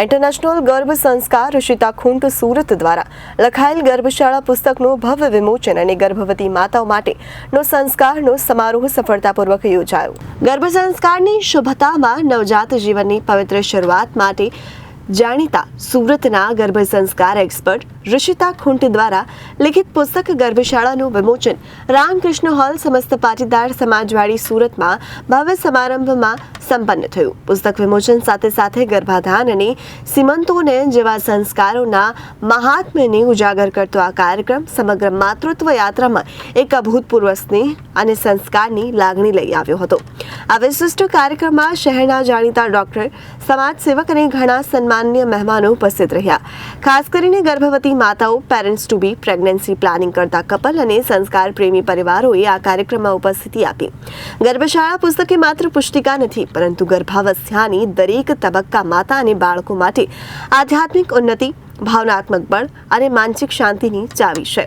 International ગર્ભ સંસ્કાર ઋષિતા ખૂંટ સુરત દ્વારા લખાયેલ ગર્ભશાળા પુસ્તકનું ભવ્ય વિમોચન અને ગર્ભવતી માતાઓ માટેનો સંસ્કારનો સમારોહ સફળતાપૂર્વક યોજાયો. ગર્ભ સંસ્કારની શુભતામાં નવજાત જીવનની પવિત્ર શરૂઆત માટે જાણીતા સુરતના ગર્ભ સંસ્કાર એક્સપર્ટ ઋષિતા ખૂંટ દ્વારા લિખિત પુસ્તક ગર્ભશાળાનું વિમોચન રામકૃષ્ણ હોલ સમસ્ત પાટીદાર સમાજવાડી સુરતમાં ભવ્ય સમારંભમાં સંપન્ન થયું. પુસ્તક વિમોચન સાથે સાથે ગર્ભાધાન અને સીમંતોને જેવા સંસ્કારોના મહાત્મ્યને ઉજાગર કરતો આ કાર્યક્રમ સમગ્ર માતૃત્વ યાત્રામાં એક અભૂતપૂર્વ સ્નેહ અને સંસ્કારની લાગણી લઈ આવ્યો હતો. આ વિશિષ્ટ કાર્યક્રમમાં શહેરના જાણીતા ડોક્ટર સમાજસેવક અને ઘણા સન્માનીય મહેમાનો ઉપસ્થિત રહ્યા. ખાસ કરીને ગર્ભવતી માતાઓ parents to be pregnancy planning કરતા કપલ અને સંસ્કાર પ્રેમી પરિવારોએ આ કાર્યક્રમમાં ઉપસ્થિતિ આપી. ગર્ભશાળા પુસ્તકે માત્ર પુષ્ટિકા નથી, પરંતુ ગર્ભાવસ્થાની દરેક તબક્કા માતા અને બાળકો માટે આધ્યાત્મિક ઉન્નતિ ભાવનાત્મક બળ અને માનસિક શાંતિની ચાવી છે.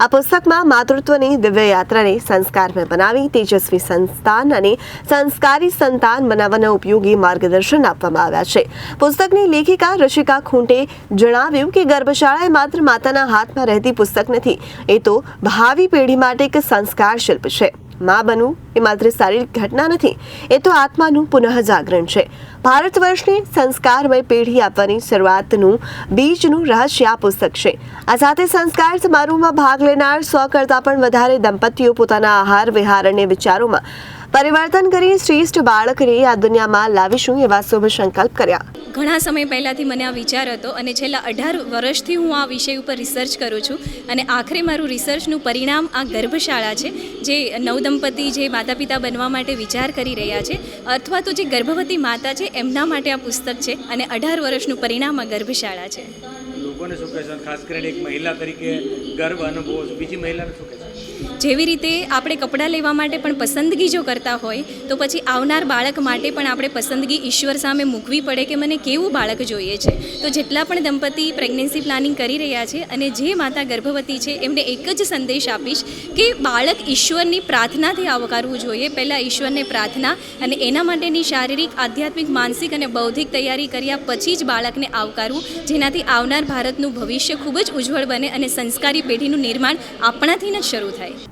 આ પુસ્તકમાં માતૃત્વની દિવ્ય યાત્રાને સંસ્કારમય બનાવી, તેજસ્વી સંસ્થાન અને સંસ્કારી સંતાન બનાવવાના ઉપયોગી માર્ગદર્શન આપવામાં આવ્યા છે. પુસ્તકની લેખિકા રશિકા ખૂંટે જણાવ્યું કે ગર્ભશાળા એ માત્ર માતાના હાથમાં રહેતી પુસ્તક નથી, એ તો ભાવિ પેઢી માટે એક સંસ્કાર શિલ્પ છે. માં બનવું એ માત્ર શારીરિક ઘટના નથી, એ તો આત્માનું પુનઃજાગરણ છે. ભારત વર્ષની સંસ્કારમય પેઢી આપવાની શરૂઆતનું બીજનું રહસ્ય આ પુસ્તક છે. આ સાથે સંસ્કાર સમારોહમાં ભાગ લેનાર સો કરતાં પણ વધારે દંપતીઓ પોતાના આહાર, વિહાર અને વિચારોમાં પરિવર્તન કરી શ્રેષ્ઠ બાળકને આ દુનિયામાં લાવીશું એવા શુભ સંકલ્પ કર્યા. ઘણા સમય પહેલાંથી મને આ વિચાર હતો અને છેલ્લા અઢાર વર્ષથી હું આ વિષય ઉપર રિસર્ચ કરું છું અને આખરે મારું રિસર્ચનું પરિણામ આ ગર્ભશાળા છે, જે નવદંપતિ જે માતા પિતા બનવા માટે વિચાર કરી રહ્યા છે, અથવા તો જે ગર્ભવતી માતા છે, એમના માટે આ પુસ્તક છે અને અઢાર વર્ષનું પરિણામ આ ગર્ભશાળા છે. લોકોને શું કહેશો ખાસ કરીને એક મહિલા તરીકે ગર્વ અનુભવો બીજી મહિલાને શું કહેશો જેવી રીતે આપણે કપડાં લેવા માટે પણ પસંદગી જો કરતા હોય, તો પછી આવનાર બાળક માટે પણ આપણે પસંદગી ઈશ્વર સામે મૂકવી પડે કે મને કેવું બાળક જોઈએ છે. તો જેટલા પણ દંપતી પ્રેગ્નન્સી પ્લાનિંગ કરી રહ્યા છે અને જે માતા ગર્ભવતી છે, એમને એક જ સંદેશ આપીશ કે બાળક ઈશ્વરની પ્રાર્થનાથી આવકારવું જોઈએ. પહેલાં ઈશ્વરને પ્રાર્થના અને એના માટેની શારીરિક, આધ્યાત્મિક, માનસિક અને બૌદ્ધિક તૈયારી કર્યા પછી જ બાળકને આવકારવું, જેનાથી આવનાર ભારતનું ભવિષ્ય ખૂબ જ ઉજ્જવળ બને અને સંસ્કારી પેઢીનું નિર્માણ આપણાથી જ શરૂ થાય.